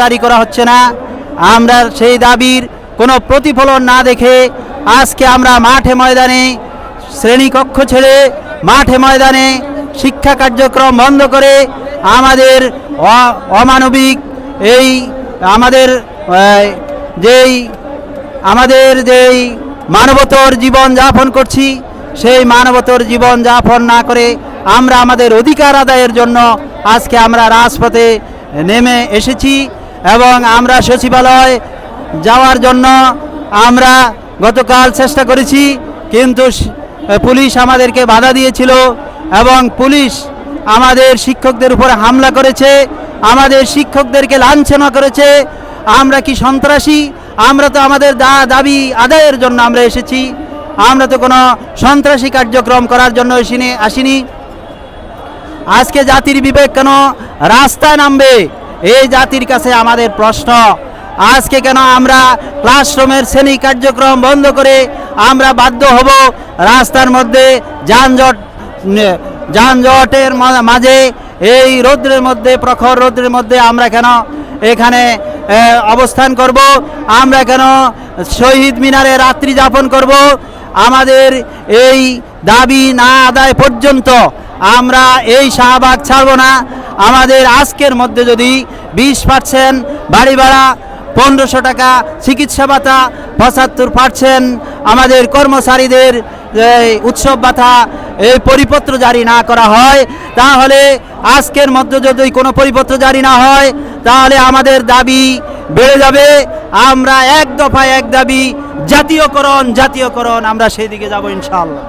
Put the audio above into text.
জারি করা হচ্ছে না। আমরা সেই দাবির কোনো প্রতিফলন না দেখে আজকে আমরা মাঠে ময়দানে শ্রেণীকক্ষ ছেড়ে মাঠে ময়দানে শিক্ষা কার্যক্রম বন্ধ করে আমাদের অমানবিক এই আমাদের যেই আমাদের যেই মানবতর জীবন যাপন করছি, সেই মানবতর জীবন যাপন না করে আমরা আমাদের অধিকার আদায়ের জন্য আজকে আমরা রাজপথে নেমে এসেছি। এবং আমরা সচিবালয় যাওয়ার জন্য আমরা গতকাল চেষ্টা করেছি, কিন্তু পুলিশ আমাদেরকে বাধা দিয়েছিল এবং পুলিশ আমাদের শিক্ষকদের উপর হামলা করেছে, আমাদের শিক্ষকদেরকে লাঞ্ছনা করেছে। আমরা কি সন্ত্রাসী? আমরা তো আমাদের দা দাবি আদায়ের জন্য আমরা এসেছি। আমরা তো কোনো সন্ত্রাসী কার্যক্রম করার জন্য এসিনি আসিনি। আজকে জাতির বিবেক কেন রাস্তায় নামবে? এই জাতির কাছে আমাদের প্রশ্ন, আজকে কেন আমরা ক্লাসরুমের শ্রেণি কার্যক্রম বন্ধ করে আমরা বাধ্য হব রাস্তার মধ্যে যানজট যানজটের মাঝে এই রৌদ্রের মধ্যে, প্রখর রৌদ্রের মধ্যে আমরা কেন এখানে অবস্থান করব? আমরা কেন শহীদ মিনারে রাত্রি যাপন করব? আমাদের এই দাবি না আদায় পর্যন্ত আমরা এই শাহবাগ ছাড়ব না। আমাদের আজকের মধ্যে যদি বিশ পার্সেন্ট বাড়ি ভাড়া, পনেরোশো টাকা চিকিৎসা ভাতা, পঁচাত্তর পার্সেন্ট আমাদের কর্মচারীদের উৎসব ভাতা, এই পরিপত্র জারি না করা হয়, তাহলে আজকের মধ্যে যদি কোনো পরিপত্র জারি না হয়, তাহলে আমাদের দাবি বেড়ে যাবে। আমরা এক দফায় এক দাবি, জাতীয়করণ জাতীয়করণ, আমরা সেই দিকে যাব ইনশাআল্লাহ।